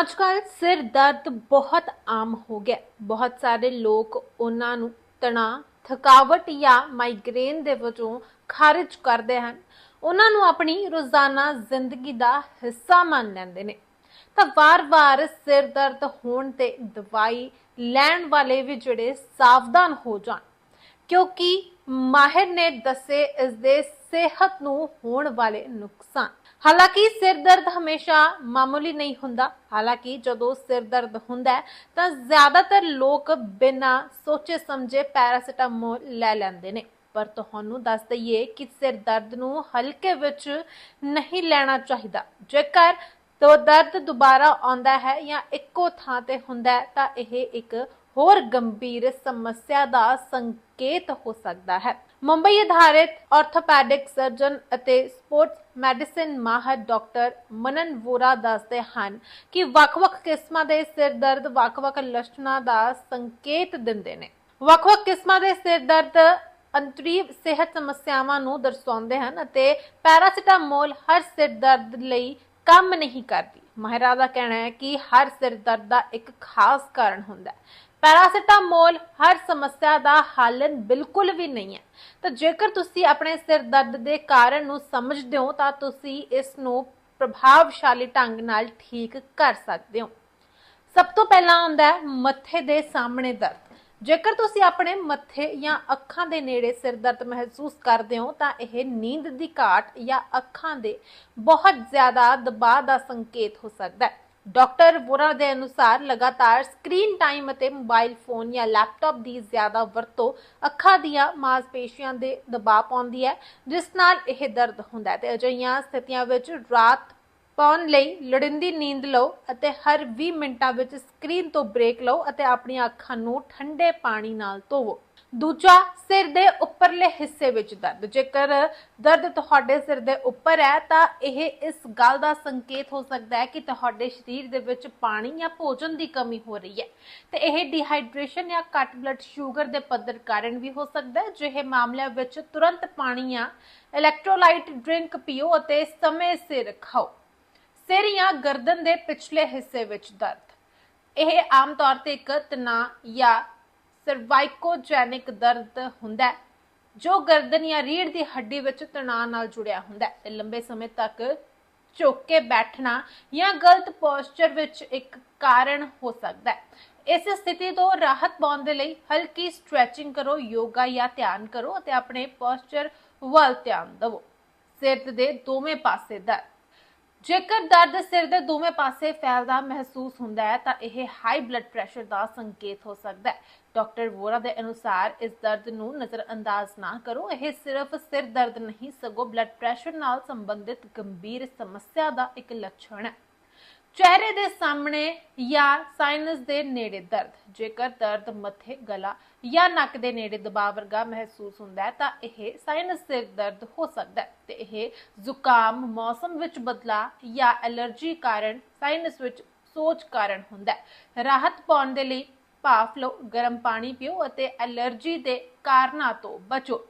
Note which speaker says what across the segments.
Speaker 1: ਅੱਜਕੱਲ ਸਿਰ ਦਰਦ ਬਹੁਤ ਆਮ ਹੋ ਗਿਆ। ਬਹੁਤ ਸਾਰੇ ਲੋਕ ਉਹਨਾਂ ਨੂੰ ਤਣਾਅ, ਥਕਾਵਟ ਜਾਂ ਮਾਈਗ੍ਰੇਨ ਦੇ ਵਜੋਂ ਖਾਰਿਜ ਕਰਦੇ ਹਨ। ਉਹਨਾਂ ਨੂੰ ਆਪਣੀ ਰੋਜ਼ਾਨਾ ਜ਼ਿੰਦਗੀ ਦਾ ਹਿੱਸਾ ਮੰਨ ਲੈਂਦੇ ਨੇ। ਤਾਂ ਵਾਰ-ਵਾਰ ਸਿਰ ਦਰਦ ਹੋਣ ਤੇ ਦਵਾਈ ਲੈਣ ਵਾਲੇ ਵੀ ਜਿਹੜੇ ਸਾਵਧਾਨ ਹੋ ਜਾਣ, ਕਿਉਂਕਿ ਮਾਹਿਰ ਨੇ ਦੱਸੇ ਇਸ ਦੇ ਸਿਹਤ ਨੂੰ ਹੋਣ ਵਾਲੇ ਨੁਕਸਾਨ। ਹਾਲਾਂਕਿ ਸਿਰ ਦਰਦ ਹਮੇਸ਼ਾ ਮਾਮੂਲੀ ਨਹੀਂ ਹੁੰਦਾ। ਹਾਲਾਂਕਿ ਜਦੋਂ ਸਿਰ ਦਰਦ ਹੁੰਦਾ ਤਾਂ ਜ਼ਿਆਦਾਤਰ ਲੋਕ ਬਿਨਾਂ ਸੋਚੇ ਸਮਝੇ ਪੈਰਾਸੀਟਾਮੋਲ ਲੈ ਲੈਂਦੇ ਨੇ। ਪਰ ਤੁਹਾਨੂੰ ਦੱਸ ਦਈਏ ਕਿ ਸਿਰ ਦਰਦ ਨੂੰ ਹਲਕੇ ਵਿੱਚ ਨਹੀਂ ਲੈਣਾ ਚਾਹੀਦਾ। ਜੇਕਰ ਤੋ ਦਰਦ ਦੁਬਾਰਾ ਆਉਂਦਾ ਹੈ ਜਾਂ ਇੱਕੋ ਥਾਂ ਤੇ ਹੁੰਦਾ ਹੈ, ਤਾਂ ਇਹ ਇੱਕ ਹੋਰ ਗੰਭੀਰ ਸਮੱਸਿਆ ਦਾ ਸੰਕੇਤ ਹੋ ਸਕਦਾ ਹੈ। ਮੁੰਬਈ ਆਧਾਰਿਤ ਆਰਥੋਪੈਡਿਕ ਸਰਜਨ ਅਤੇ ਸਪੋਰਟਸ ਮੈਡੀਸਿਨ ਮਾਹਰ ਡਾਕਟਰ ਮਨਨ ਵੋਰਾ ਦੱਸਦੇ ਹਨ ਕਿ ਵੱਖ-ਵੱਖ ਕਿਸਮਾਂ ਦੇ ਸਿਰ ਦਰਦ ਵੱਖ-ਵੱਖ ਲੱਛਣਾਂ ਦਾ ਸੰਕੇਤ ਦਿੰਦੇ ਨੇ। ਵੱਖ-ਵੱਖ ਕਿਸਮਾਂ ਦੇ ਸਿਰ ਦਰਦ ਅੰਤਰੀ ਸਿਹਤ ਸਮੱਸਿਆਵਾਂ ਨੂੰ ਦਰਸਾਉਂਦੇ ਹਨ ਅਤੇ ਪੈਰਾਸੀਟਾਮੋਲ ਹਰ ਸਿਰ ਦਰਦ ਲਈ ਕੰਮ ਨਹੀਂ ਕਰਦੀ। ਮਾਹਿਰਾਂ ਦਾ ਕਹਿਣਾ ਹੈ ਕਿ ਹਰ ਸਿਰ ਦਰਦ ਦਾ ਇੱਕ ਖਾਸ ਕਾਰਨ ਹੁੰਦਾ ਹੈ। ਪੈਰਾਸੀਟਾਮੋਲ ਹਰ ਸਮੱਸਿਆ ਦਾ ਹੱਲ ਬਿਲਕੁਲ ਵੀ ਨਹੀਂ ਹੈ। ਤਾਂ ਜੇਕਰ ਤੁਸੀਂ ਆਪਣੇ ਸਿਰ ਦਰਦ ਦੇ ਕਾਰਨ ਨੂੰ ਸਮਝਦੇ ਹੋ, ਤਾਂ ਤੁਸੀਂ ਇਸ ਨੂੰ ਪ੍ਰਭਾਵਸ਼ਾਲੀ ਢੰਗ ਨਾਲ ਠੀਕ ਕਰ ਸਕਦੇ ਹੋ। ਸਭ ਤੋਂ ਪਹਿਲਾਂ ਆਉਂਦਾ ਹੈ ਮੱਥੇ ਦੇ ਸਾਹਮਣੇ ਦਰਦ। ਜੇਕਰ ਤੁਸੀਂ ਆਪਣੇ ਮੱਥੇ ਜਾਂ ਅੱਖਾਂ ਦੇ ਨੇੜੇ ਸਿਰ ਦਰਦ ਮਹਿਸੂਸ ਕਰਦੇ ਹੋ, ਤਾਂ ਇਹ ਨੀਂਦ ਦੀ ਘਾਟ ਜਾਂ ਅੱਖਾਂ ਦੇ ਬਹੁਤ ਜ਼ਿਆਦਾ ਦਬਾਅ ਦਾ ਸੰਕੇਤ ਹੋ ਸਕਦਾ ਹੈ। ਡਾਕਟਰ ਵੋਰਾ ਦੇ ਅਨੁਸਾਰ ਲਗਾਤਾਰ ਸਕਰੀਨ ਟਾਈਮ ਅਤੇ ਮੋਬਾਈਲ ਫੋਨ ਜਾਂ ਲੈਪਟਾਪ ਦੀ ਜ਼ਿਆਦਾ ਵਰਤੋਂ ਅੱਖਾਂ ਦੀਆਂ ਮਾਸਪੇਸ਼ੀਆਂ ਦੇ ਦਬਾਅ ਪਾਉਂਦੀ ਹੈ, ਜਿਸ ਨਾਲ ਇਹ ਦਰਦ ਹੁੰਦਾ ਹੈ। ਤੇ ਅਜਿਹੀਆਂ ਸਥਿਤੀਆਂ ਵਿੱਚ ਰਾਤ ਪਾਉਣ ਲਈ ਲੋੜੀਂਦੀ ਨੀਂਦ ਲਓ ਅਤੇ ਹਰ 20 ਮਿੰਟਾਂ ਵਿੱਚ ਸਕਰੀਨ ਤੋਂ ਬ੍ਰੇਕ ਲਓ ਅਤੇ ਆਪਣੀਆਂ ਅੱਖਾਂ ਨੂੰ ਠੰਡੇ ਪਾਣੀ ਨਾਲ ਧੋਵੋ। ਦੂਜਾ, ਸਿਰ ਦੇ ਉੱਪਰਲੇ ਹਿੱਸੇ ਵਿੱਚ ਦਰਦ। ਜੇਕਰ ਦਰਦ ਤੁਹਾਡੇ ਸਿਰ ਦੇ ਉੱਪਰ ਹੈ, ਤਾਂ ਇਹ ਇਸ ਗੱਲ ਦਾ ਸੰਕੇਤ ਹੋ ਸਕਦਾ ਹੈ ਕਿ ਤੁਹਾਡੇ ਸਰੀਰ ਦੇ ਵਿੱਚ ਪਾਣੀ ਜਾਂ ਭੋਜਨ ਦੀ ਕਮੀ ਹੋ ਰਹੀ ਹੈ। ਤੇ ਇਹ ਡੀਹਾਈਡਰੇਸ਼ਨ ਜਾਂ ਘੱਟ ਬਲੱਡ ਸ਼ੂਗਰ ਦੇ ਪੱਧਰ ਕਾਰਨ ਵੀ ਹੋ ਸਕਦਾ ਹੈ। ਜਿਹੇ ਮਾਮਲਿਆਂ ਵਿੱਚ ਤੁਰੰਤ ਪਾਣੀ ਜਾਂ ਇਲੈਕਟ੍ਰੋਲਾਈਟ ਡਰਿੰਕ ਪੀਓ ਅਤੇ ਸਮੇਂ ਸਿਰ ਖਾਓ। ਸਿਰ ਜਾਂ ਗਰਦਨ ਦੇ ਪਿਛਲੇ ਹਿੱਸੇ ਵਿੱਚ ਦਰਦ। ਇਹ ਆਮ ਤੌਰ ਤੇ ਇੱਕ ਤਣਾਅ ਜਾਂ ਸਰਵਾਈਕੋਜੈਨਿਕ ਦਰਦ ਹੁੰਦਾ ਹੈ, ਜੋ ਗਰਦਨ ਜਾਂ ਰੀੜ੍ਹ ਦੀ ਹੱਡੀ ਵਿੱਚ ਤਣਾਅ ਨਾਲ ਜੁੜਿਆ ਹੁੰਦਾ ਹੈ। ਤੇ ਲੰਬੇ ਸਮੇਂ ਤੱਕ ਝੁੱਕ ਕੇ ਬੈਠਣਾ ਜਾਂ ਗਲਤ ਪੋਸਚਰ ਵਿੱਚ ਇੱਕ ਕਾਰਨ ਹੋ ਸਕਦਾ ਹੈ। ਇਸ ਸਥਿਤੀ ਤੋਂ ਰਾਹਤ ਪਾਉਣ ਦੇ ਲਈ ਹਲਕੀ ਸਟ੍ਰੈਚਿੰਗ ਕਰੋ, ਯੋਗਾ ਜਾਂ ਧਿਆਨ ਕਰੋ ਅਤੇ ਆਪਣੇ ਪੋਸਚਰ ਵੱਲ ਧਿਆਨ ਦਿਵੋ। ਸਿਰ ਦੇ ਦੋਵੇਂ ਪਾਸੇ ਦਰਦ ਜੇਕਰ ਦਰਦ ਸਿਰ ਦੇ ਦੋਵੇਂ ਪਾਸੇ ਫੈਲਦਾ ਮਹਿਸੂਸ ਹੁੰਦਾ ਹੈ, ਤਾਂ ਇਹ ਹਾਈ ਬਲੱਡ ਪ੍ਰੈਸ਼ਰ ਦਾ ਸੰਕੇਤ ਹੋ ਸਕਦਾ ਹੈ। ਡਾਕਟਰ ਵੋਰਾ ਦੇ ਅਨੁਸਾਰ ਇਸ ਦਰਦ ਨੂੰ ਨਜ਼ਰਅੰਦਾਜ਼ ਨਾ ਕਰੋ। ਇਹ ਸਿਰਫ ਸਿਰ ਦਰਦ ਨਹੀਂ, ਸਗੋਂ ਬਲੱਡ ਪ੍ਰੈਸ਼ਰ ਨਾਲ ਸੰਬੰਧਿਤ ਗੰਭੀਰ ਸਮੱਸਿਆ ਦਾ ਇੱਕ ਲੱਛਣ ਹੈ। ਚਿਹਰੇ ਦੇ ਸਾਹਮਣੇ ਜਾਂ ਸਾਈਨਸ ਦੇ ਨੇੜੇ ਦਰਦ। ਜੇਕਰ ਦਰਦ ਮੱਥੇ, ਗਲਾ ਜਾਂ ਨੱਕ ਦੇ ਨੇੜੇ ਦਬਾਅ ਵਰਗਾ ਮਹਿਸੂਸ ਹੁੰਦਾ ਹੈ, ਤਾਂ ਇਹ ਸਾਈਨਸ ਸਿਰ ਦਰਦ ਹੋ ਸਕਦਾ ਹੈ ਤੇ ਇਹ ਜ਼ੁਕਾਮ, ਮੌਸਮ ਵਿੱਚ ਬਦਲਾਅ ਜਾਂ ਐਲਰਜੀ ਕਾਰਨ ਸਾਈਨਸ ਵਿੱਚ ਸੋਜ ਕਾਰਨ ਹੁੰਦਾ ਹੈ। ਰਾਹਤ ਪਾਉਣ ਦੇ ਲਈ ਭਾਫ ਲਓ, ਗਰਮ ਪਾਣੀ ਪੀਓ ਅਤੇ ਅਲਰਜੀ ਦੇ ਕਾਰਨਾਂ ਤੋਂ ਬਚੋ।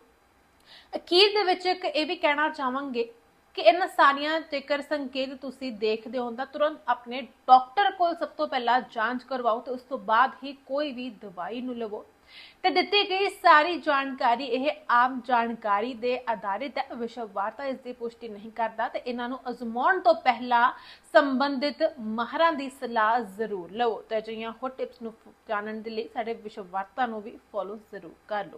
Speaker 1: ਅਖੀਰ ਦੇ ਵਿੱਚ ਇੱਕ ਇਹ ਵੀ ਕਹਿਣਾ ਚਾਹਾਂਗੇ ਕਿ ਇਹਨਾਂ ਸਾਰੀਆਂ ਜੇਕਰ ਸੰਕੇਤ ਤੁਸੀਂ ਦੇਖਦੇ ਹੋ ਤਾਂ ਤੁਰੰਤ ਆਪਣੇ ਡਾਕਟਰ ਕੋਲ ਸਭ ਤੋਂ ਪਹਿਲਾਂ ਜਾਂਚ ਕਰਵਾਓ ਤੇ ਉਸ ਤੋਂ ਬਾਅਦ ਹੀ ਕੋਈ ਵੀ ਦਵਾਈ ਨੂੰ ਲਵੋ। ਤੇ ਦਿੱਤੀ ਗਈ ਸਾਰੀ ਜਾਣਕਾਰੀ, ਇਹ ਆਮ ਜਾਣਕਾਰੀ ਦੇ ਆਧਾਰਿਤ ਹੈ। ਵਿਸ਼ਵ ਵਾਰਤਾ ਇਸ ਦੀ ਪੁਸ਼ਟੀ ਨਹੀਂ ਕਰਦਾ ਤੇ ਇਹਨਾਂ ਨੂੰ ਅਜ਼ਮਾਉਣ ਤੋਂ ਪਹਿਲਾਂ ਸੰਬੰਧਿਤ ਮਾਹਰਾਂ ਦੀ ਸਲਾਹ ਜ਼ਰੂਰ ਲਵੋ। ਤੇ ਅਜਿਹੀਆਂ ਹੋਰ ਟਿਪਸ ਨੂੰ ਜਾਣਨ ਦੇ ਲਈ ਸਾਡੇ ਵਿਸ਼ਵ ਵਾਰਤਾ ਨੂੰ ਵੀ ਫੋਲੋ ਜ਼ਰੂਰ ਕਰ ਲਓ।